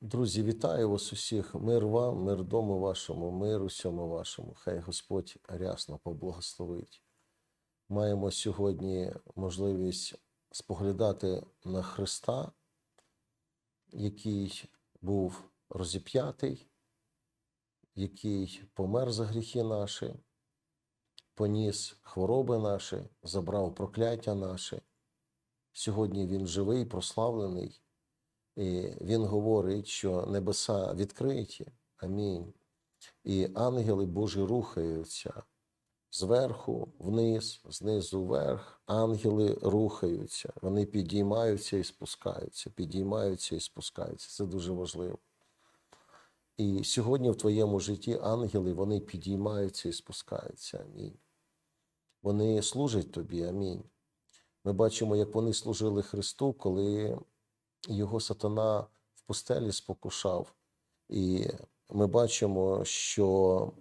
Друзі, вітаю вас усіх. Мир вам, мир дому вашому, мир усьому вашому. Хай Господь рясно поблагословить. Маємо сьогодні можливість споглядати на Христа, який був розіп'ятий, який помер за гріхи наші, поніс хвороби наші, забрав прокляття наші. Сьогодні Він живий, прославлений. І він говорить, що небеса відкриті. Амінь. І ангели Божі рухаються зверху вниз, знизу вверх. Ангели рухаються, вони підіймаються і спускаються, підіймаються і спускаються. Це дуже важливо. І сьогодні в твоєму житті ангели вони підіймаються і спускаються. Амінь. Вони служать тобі. Амінь. Ми бачимо, як вони служили Христу, коли його сатана в пустелі спокушав. І ми бачимо, що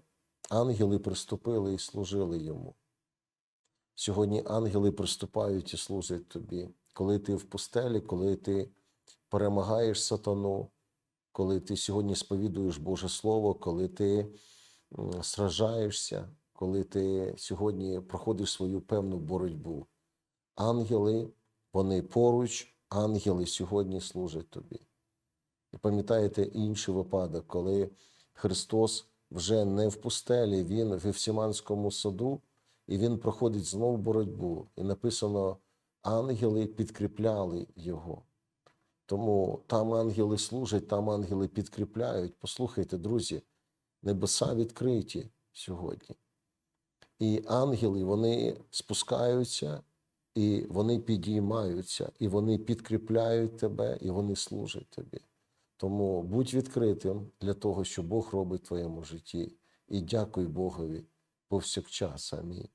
ангели приступили і служили йому. Сьогодні ангели приступають і служать тобі. Коли ти в пустелі, коли ти перемагаєш сатану, коли ти сьогодні сповідуєш Боже Слово, коли ти сражаєшся, коли ти сьогодні проходиш свою певну боротьбу. Ангели, вони поруч, ангели сьогодні служать тобі. І пам'ятаєте інший випадок, коли Христос вже не в пустелі, Він в Євсіманському саду, і Він проходить знову боротьбу. І написано, ангели підкріпляли Його. Тому там ангели служать, там ангели підкріпляють. Послухайте, друзі, небеса відкриті сьогодні. І ангели вони спускаються, і вони підіймаються, і вони підкріпляють тебе, і вони служать тобі. Тому будь відкритим для того, що Бог робить в твоєму житті. І дякуй Богові повсякчас. Амінь.